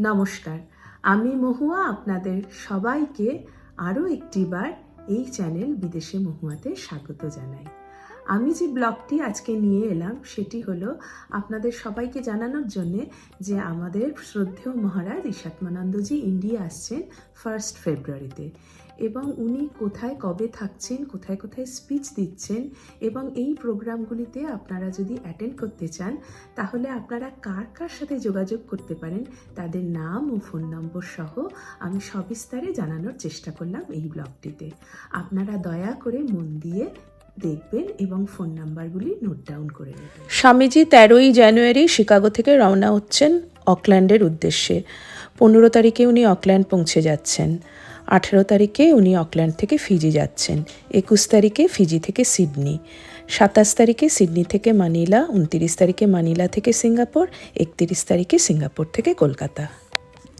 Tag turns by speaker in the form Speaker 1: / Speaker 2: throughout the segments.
Speaker 1: নমস্কার। আমি মহুয়া আপনাদের সবাইকে আরও একটিবার এই চ্যানেল বিদেশে মহুয়াতে স্বাগত জানাই। আমি যে ব্লগটি আজকে নিয়ে এলাম, সেটি হলো আপনাদের সবাইকে জানানোর জন্যে যে আমাদের শ্রদ্ধেয় মহারাজ ইশাত্মানন্দজি ইন্ডিয়া আসছেন ফার্স্ট ফেব্রুয়ারিতে এবং উনি কোথায় কবে থাকছেন, কোথায় কোথায় স্পিচ দিচ্ছেন এবং এই প্রোগ্রামগুলিতে আপনারা যদি অ্যাটেন্ড করতে চান, তাহলে আপনারা কার কার সাথে যোগাযোগ করতে পারেন, তাদের নাম ও ফোন নম্বর সহ আমি সবিস্তারে জানানোর চেষ্টা করলাম এই ব্লগটিতে। আপনারা দয়া করে মন দিয়ে দেখবেন এবং ফোন নাম্বারগুলি নোট ডাউন করে নেবেন।
Speaker 2: স্বামীজি তেরোই জানুয়ারি শিকাগো থেকে রওনা হচ্ছেন অকল্যান্ডের উদ্দেশ্যে। পনেরো তারিখে উনি অকল্যান্ড পৌঁছে যাচ্ছেন। আঠেরো তারিখে উনি অকল্যান্ড থেকে ফিজি যাচ্ছেন। একুশ তারিখে ফিজি থেকে সিডনি। সাতাশ তারিখে সিডনি থেকে মানিলা উনতিরিশ তারিখে মানিলা থেকে সিঙ্গাপুর একতিরিশ তারিখে সিঙ্গাপুর থেকে কলকাতা।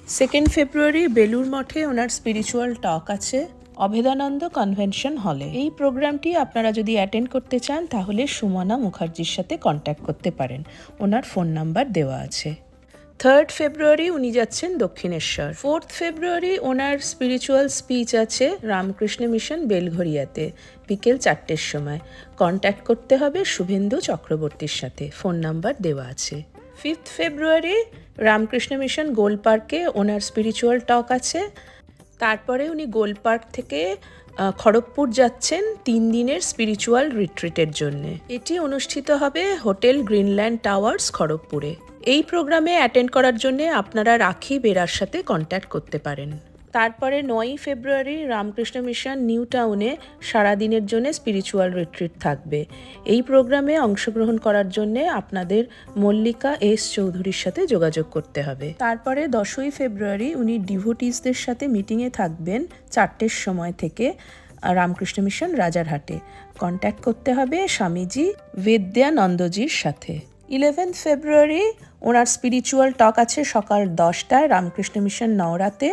Speaker 2: সেকেন্ড ফেব্রুয়ারি বেলুর মঠে ওনার স্পিরিচুয়াল টক আছে। অভেদানন্দ কনভেনশন হলে। এই প্রোগ্রামটি আপনারা যদি অ্যাটেন্ড করতে চান, তাহলে সুমনা মুখার্জির সাথে কন্ট্যাক্ট করতে পারেন। ওনার ফোন নাম্বার দেওয়া আছে। থার্ড ফেব্রুয়ারি উনি যাচ্ছেন দক্ষিণেশ্বর। ফোর্থ ফেব্রুয়ারি ওনার স্পিরিচুয়াল স্পিচ আছে রামকৃষ্ণ মিশন বেলঘরিয়াতে বিকেল চারটের সময়। কন্ট্যাক্ট করতে হবে শুভেন্দু চক্রবর্তীর সাথে। ফোন নাম্বার দেওয়া আছে। Fifth February Ramakrishna Mission Gol পার্কে ওনার স্পিরিচুয়াল টক আছে। তারপরে উনি গোলপার্ক থেকে খড়গপুর যাচ্ছেন তিন দিনের স্পিরিচুয়াল রিট্রিটের জন্য। এটি অনুষ্ঠিত হবে হোটেল গ্রিনল্যান্ড টাওয়ার্স খড়গপুরে। এই প্রোগ্রামে অ্যাটেন্ড করার জন্য আপনারা রাখি বেরার সাথে কন্ট্যাক্ট করতে পারেন। তারপরে নয়ই ফেব্রুয়ারি রামকৃষ্ণ মিশন নিউ টাউনে সারাদিনের জন্য স্পিরিচুয়াল রিট্রিট থাকবে। এই প্রোগ্রামে অংশগ্রহণ করার জন্য আপনাদের মল্লিকা এস চৌধুরীর সাথে যোগাযোগ করতে হবে। তারপরে দশই ফেব্রুয়ারি উনি ডিভোটিসদের সাথে মিটিংয়ে থাকবেন চারটের সময় থেকে রামকৃষ্ণ মিশন রাজারহাটে। কন্ট্যাক্ট করতে হবে স্বামীজি বিদ্যানন্দজির সাথে। ইলেভেন্থ ফেব্রুয়ারি ওনার স্পিরিচুয়াল টক আছে সকাল দশটায় রামকৃষ্ণ মিশন নওরাতে।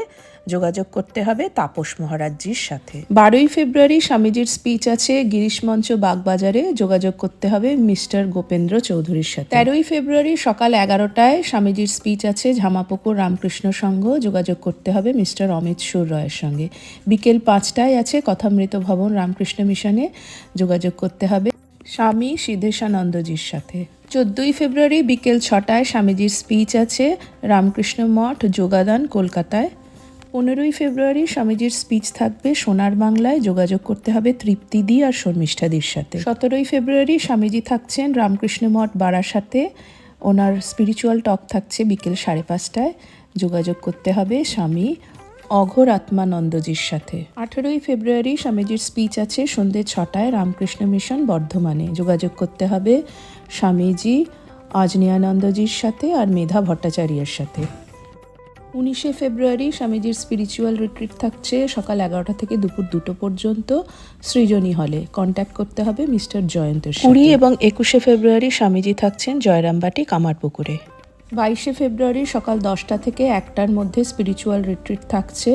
Speaker 2: যোগাযোগ করতে হবে তাপস মহারাজজির সাথে। বারোই ফেব্রুয়ারি স্বামীজির স্পিচ আছে, গিরিশ মঞ্চ বাগবাজারে যোগাযোগ করতে হবে মিস্টার গোপেন্দ্র চৌধুরীর সাথে। তেরোই ফেব্রুয়ারি সকাল এগারোটায় স্বামীজির স্পিচ আছে, ঝামাপুকুর রামকৃষ্ণ সংঘ যোগাযোগ করতে হবে মিস্টার অমিত সুর রয়ের সঙ্গে। বিকেল পাঁচটায় আছে কথামৃত ভবন রামকৃষ্ণ মিশনে, যোগাযোগ করতে হবে স্বামী সিদ্ধেশানন্দজির সাথে। চোদ্দই ফেব্রুয়ারি বিকেল ছটায় স্বামীজির স্পিচ আছে, রামকৃষ্ণ মঠ যোগাদান কলকাতায় পনেরোই ফেব্রুয়ারি স্বামীজির স্পিচ থাকবে সোনার বাংলায়, যোগাযোগ করতে হবে তৃপ্তিদি আর শর্মিষ্ঠাদির সাথে। সতেরোই ফেব্রুয়ারি স্বামীজি থাকছেন রামকৃষ্ণ মঠ বারাসাতে। ওনার স্পিরিচুয়াল টক থাকছে বিকেল সাড়ে পাঁচটায়। যোগাযোগ করতে হবে স্বামী অঘোর আত্মানন্দজির সাথে। আঠেরোই ফেব্রুয়ারি স্বামীজির স্পিচ আছে সন্ধ্যে ছটায় রামকৃষ্ণ মিশন বর্ধমানে। যোগাযোগ করতে হবে স্বামীজি অজনিয়ানন্দজির সাথে আর মেধা ভট্টাচার্যের সাথে। উনিশে ফেব্রুয়ারি স্বামীজির স্পিরিচুয়াল রিট্রিট থাকছে সকাল এগারোটা থেকে দুপুর দুটো পর্যন্ত সৃজনী হলে। কন্ট্যাক্ট করতে হবে মিস্টার জয়ন্তের কুড়ি এবং একুশে ফেব্রুয়ারি স্বামীজি থাকছেন জয়রামবাটি কামারপুকুরে। বাইশে ফেব্রুয়ারি সকাল দশটা থেকে একটার মধ্যে স্পিরিচুয়াল রিট্রিট থাকছে।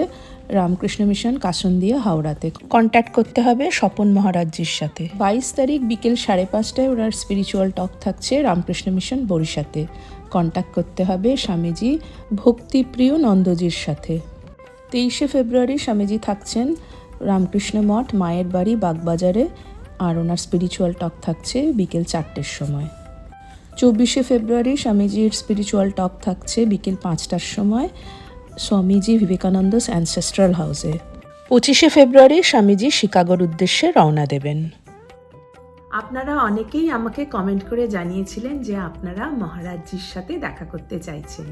Speaker 2: রামকৃষ্ণ মিশন কাসন্দিয়া হাওড়াতে। কন্ট্যাক্ট করতে হবে স্বপন মহারাজজির সাথে। বাইশ তারিখ বিকেল সাড়ে পাঁচটায় ওনার স্পিরিচুয়াল টক থাকছে রামকৃষ্ণ মিশন বরিশাতে। কন্ট্যাক্ট করতে হবে স্বামীজি ভক্তিপ্রিয় নন্দজির সাথে। তেইশে ফেব্রুয়ারি স্বামীজি থাকছেন রামকৃষ্ণ মঠ, মায়ের বাড়ি, বাগবাজারে। আর ওনার স্পিরিচুয়াল টক থাকছে বিকেল চারটের সময়। চব্বিশে ফেব্রুয়ারি স্বামীজির স্পিরিচুয়াল টক থাকছে বিকেল পাঁচটার সময়। স্বামীজি বিবেকানন্দ অ্যানসেস্ট্রাল হাউসে পঁচিশে ফেব্রুয়ারি স্বামীজি শিকাগোর উদ্দেশ্যে রওনা দেবেন।
Speaker 1: আপনারা অনেকেই আমাকে কমেন্ট করে জানিয়েছিলেন যে আপনারা মহারাজজির সাথে দেখা করতে চাইছেন।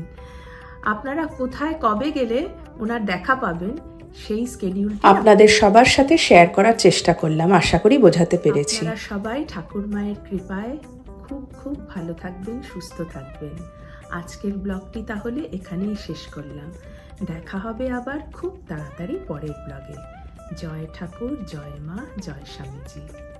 Speaker 1: আপনারা কোথায় কবে গেলে ওনার দেখা পাবেন সেই স্কেডিউলটি
Speaker 2: আপনাদের সবার সাথে শেয়ার করার চেষ্টা করলাম আশা করি বোঝাতে পেরেছি।
Speaker 1: সবাই ঠাকুর মায়ের কৃপায় খুব খুব ভালো থাকবেন সুস্থ থাকবেন। আজকের ব্লগটি তাহলে এখানেই শেষ করলাম। দেখা হবে আবার খুব তাড়াতাড়ি পরের ব্লগে। জয় ঠাকুর, জয় মা, জয় স্বামীজি।